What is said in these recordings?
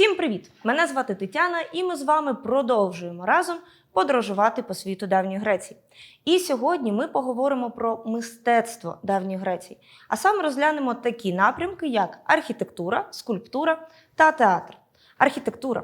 Всім привіт! Мене звати Тетяна, і ми з вами продовжуємо разом подорожувати по світу давньої Греції. І сьогодні ми поговоримо про мистецтво давньої Греції, а саме розглянемо такі напрямки, як архітектура, скульптура та театр. Архітектура.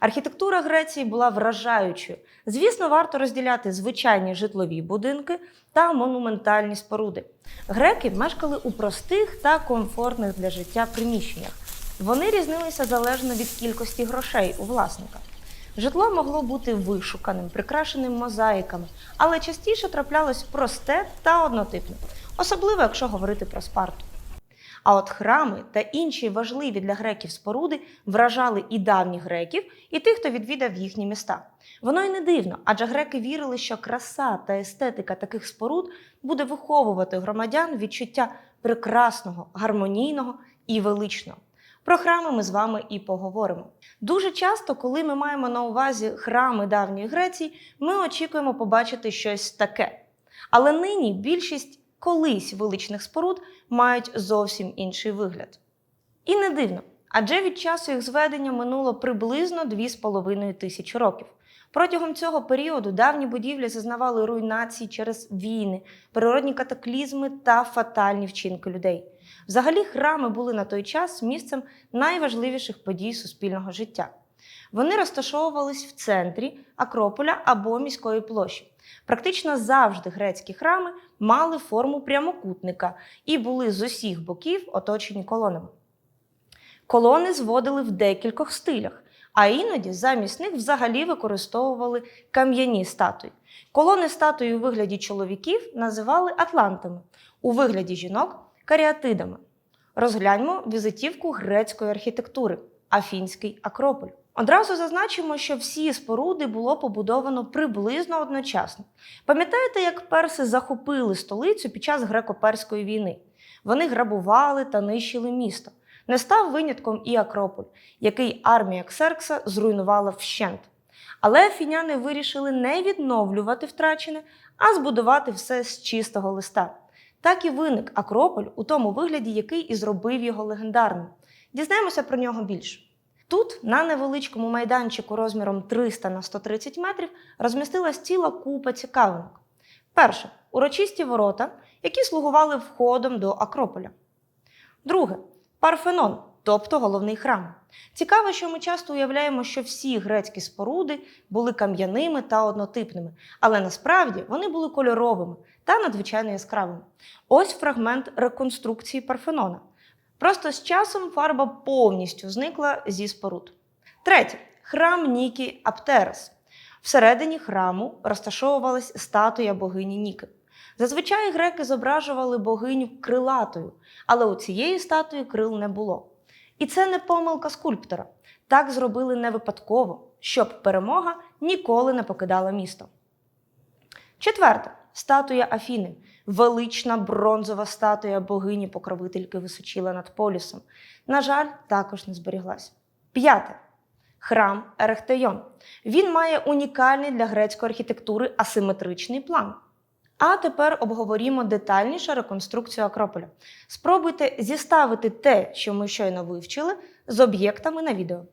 Архітектура Греції була вражаючою. Звісно, варто розділяти звичайні житлові будинки та монументальні споруди. Греки мешкали у простих та комфортних для життя приміщеннях. Вони різнилися залежно від кількості грошей у власника. Житло могло бути вишуканим, прикрашеним мозаїками, але частіше траплялось просте та однотипне, особливо якщо говорити про Спарту. А от храми та інші важливі для греків споруди вражали і давніх греків, і тих, хто відвідав їхні міста. Воно й не дивно, адже греки вірили, що краса та естетика таких споруд буде виховувати громадян відчуття прекрасного, гармонійного і величного. Про храми ми з вами і поговоримо. Дуже часто, коли ми маємо на увазі храми давньої Греції, ми очікуємо побачити щось таке. Але нині більшість колись величних споруд мають зовсім інший вигляд. І не дивно, адже від часу їх зведення минуло приблизно 2,5 тисячі років. Протягом цього періоду давні будівлі зазнавали руйнації через війни, природні катаклізми та фатальні вчинки людей. Взагалі, храми були на той час місцем найважливіших подій суспільного життя. Вони розташовувались в центрі Акрополя або міської площі. Практично завжди грецькі храми мали форму прямокутника і були з усіх боків оточені колонами. Колони зводили в декількох стилях, а іноді замість них взагалі використовували кам'яні статуї. Колони статуї у вигляді чоловіків називали атлантами, у вигляді жінок каріатидами. Розгляньмо візитівку грецької архітектури Афінський Акрополь. Одразу зазначимо, що всі споруди було побудовано приблизно одночасно. Пам'ятаєте, як перси захопили столицю під час греко-перської війни? Вони грабували та нищили місто. Не став винятком і Акрополь, який армія Ксеркса зруйнувала вщент. Але афіняни вирішили не відновлювати втрачене, а збудувати все з чистого листа. Так і виник Акрополь у тому вигляді, який і зробив його легендарним. Дізнаємося про нього більше. Тут, на невеличкому майданчику розміром 300 на 130 метрів, розмістилась ціла купа цікавинок. Перше урочисті ворота, які слугували входом до Акрополя. Друге Парфенон, тобто головний храм. Цікаво, що ми часто уявляємо, що всі грецькі споруди були кам'яними та однотипними, але насправді вони були кольоровими та надзвичайно яскравими. Ось фрагмент реконструкції Парфенона. Просто з часом фарба повністю зникла зі споруд. Третє храм Нікі Аптерес. Всередині храму розташовувалась статуя богині Ніки. Зазвичай греки зображували богиню крилатою, але у цієї статуї крил не було. І це не помилка скульптора. Так зробили не випадково, щоб перемога ніколи не покидала місто. Четверте статуя Афіни. Велична бронзова статуя богині покровительки височила над полюсом. На жаль, також не зберіглась. П'яте храм Ерехтейон. Він має унікальний для грецької архітектури асиметричний план. А тепер обговорімо детальніше реконструкцію Акрополя. Спробуйте зіставити те, що ми щойно вивчили, з об'єктами на відео.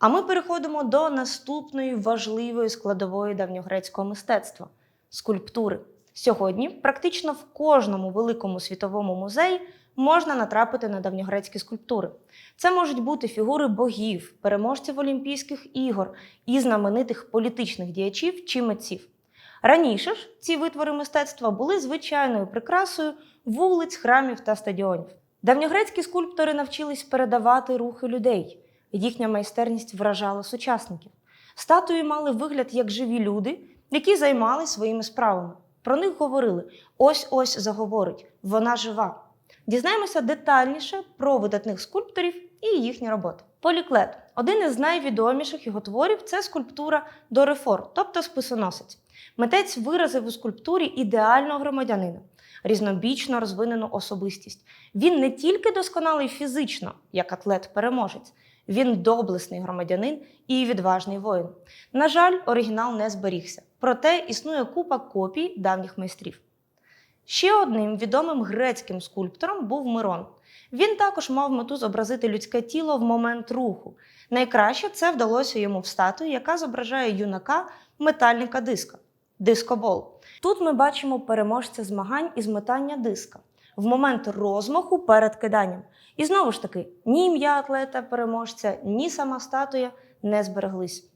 А ми переходимо до наступної важливої складової давньогрецького мистецтва скульптури. Сьогодні практично в кожному великому світовому музеї можна натрапити на давньогрецькі скульптури. Це можуть бути фігури богів, переможців Олімпійських ігор і знаменитих політичних діячів чи митців. Раніше ж ці витвори мистецтва були звичайною прикрасою вулиць, храмів та стадіонів. Давньогрецькі скульптори навчились передавати рухи людей. Їхня майстерність вражала сучасників. Статуї мали вигляд як живі люди, які займалися своїми справами. Про них говорили: ось ось заговорить, вона жива. Дізнаємося детальніше про видатних скульпторів і їхні роботи. Поліклет один із найвідоміших його творів це скульптура Дорефор, тобто списоносець. Митець виразив у скульптурі ідеального громадянина, різнобічно розвинену особистість. Він не тільки досконалий фізично, як атлет-переможець, він доблесний громадянин і відважний воїн. На жаль, оригінал не зберігся, проте існує купа копій давніх майстрів. Ще одним відомим грецьким скульптором був Мирон. Він також мав мету зобразити людське тіло в момент руху. Найкраще це вдалося йому в статуї, яка зображає юнака метальника диска дискобол. Тут ми бачимо переможця змагань із метання диска в момент розмаху перед киданням. І знову ж таки, ні ім'я атлета переможця, ні сама статуя не збереглись.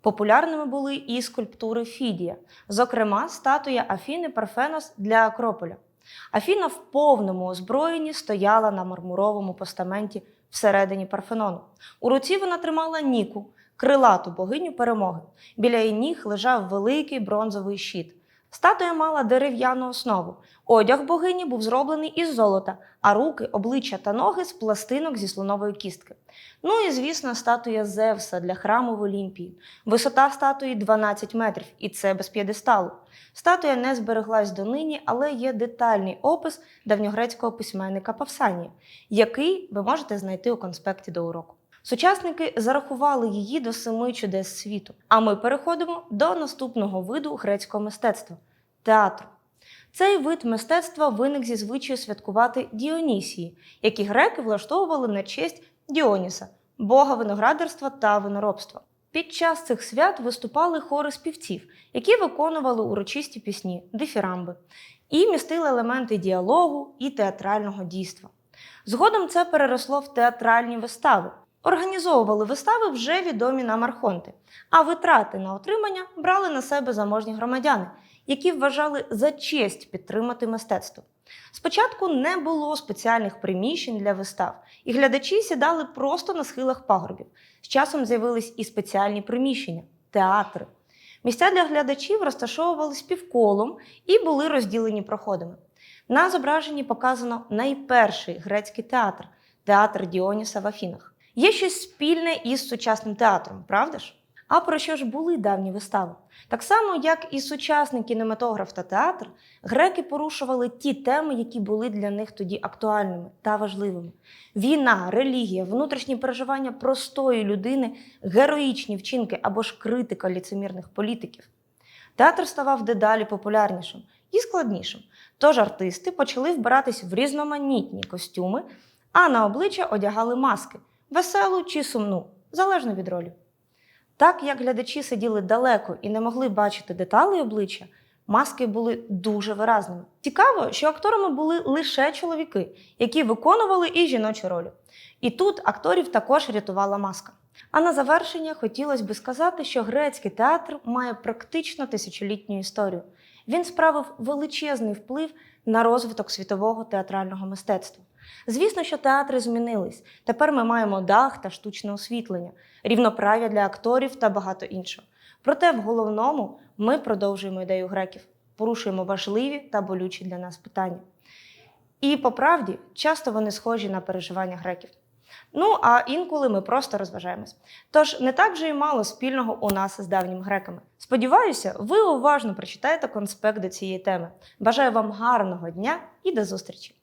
Популярними були і скульптури Фідія, зокрема, статуя Афіни Парфенос для Акрополя. Афіна в повному озброєнні стояла на мармуровому постаменті всередині Парфенону. У руці вона тримала Ніку, крилату богиню перемоги. Біля її ніг лежав великий бронзовий щит. Статуя мала дерев'яну основу. Одяг богині був зроблений із золота, а руки, обличчя та ноги з пластинок зі слонової кістки. Ну і, звісно, статуя Зевса для храму в Олімпії. Висота статуї 12 метрів, і це без п'єдесталу. Статуя не збереглась донині, але є детальний опис давньогрецького письменника Павсанія, який ви можете знайти у конспекті до уроку. Сучасники зарахували її до семи чудес світу. А ми переходимо до наступного виду грецького мистецтва театру. Цей вид мистецтва виник зі звичаю святкувати Діонісії, які греки влаштовували на честь Діоніса, бога виноградарства та виноробства. Під час цих свят виступали хори співців, які виконували урочисті пісні, дифірамби, і містили елементи діалогу і театрального дійства. Згодом це переросло в театральні вистави. Організовували вистави вже відомі нам архонти, а витрати на отримання брали на себе заможні громадяни, які вважали за честь підтримати мистецтво. Спочатку не було спеціальних приміщень для вистав, і глядачі сідали просто на схилах пагорбів. З часом з'явились і спеціальні приміщення театри. Місця для глядачів розташовувались півколом і були розділені проходами. На зображенні показано найперший грецький театр театр Діоніса в Афінах. Є щось спільне із сучасним театром, правда ж? А про що ж були давні вистави? Так само, як і сучасний кінематограф та театр, греки порушували ті теми, які були для них тоді актуальними та важливими: війна, релігія, внутрішні переживання простої людини, героїчні вчинки або ж критика ліцемірних політиків. Театр ставав дедалі популярнішим і складнішим. Тож артисти почали вбиратись в різноманітні костюми, а на обличчя одягали маски веселу чи сумну, залежно від ролі. Так як глядачі сиділи далеко і не могли бачити деталей обличчя, маски були дуже виразними. Цікаво, що акторами були лише чоловіки, які виконували і жіночі ролі. І тут акторів також рятувала маска. А на завершення хотілося би сказати, що грецький театр має практично тисячолітню історію. Він справив величезний вплив на розвиток світового театрального мистецтва. Звісно, що театри змінились. Тепер ми маємо дах та штучне освітлення, рівноправ'я для акторів та багато іншого. Проте в головному ми продовжуємо ідею греків, порушуємо важливі та болючі для нас питання. І по правді часто вони схожі на переживання греків. Ну а інколи ми просто розважаємось. Тож не так вже і мало спільного у нас з давніми греками. Сподіваюся, ви уважно прочитаєте конспект до цієї теми. Бажаю вам гарного дня і до зустрічі!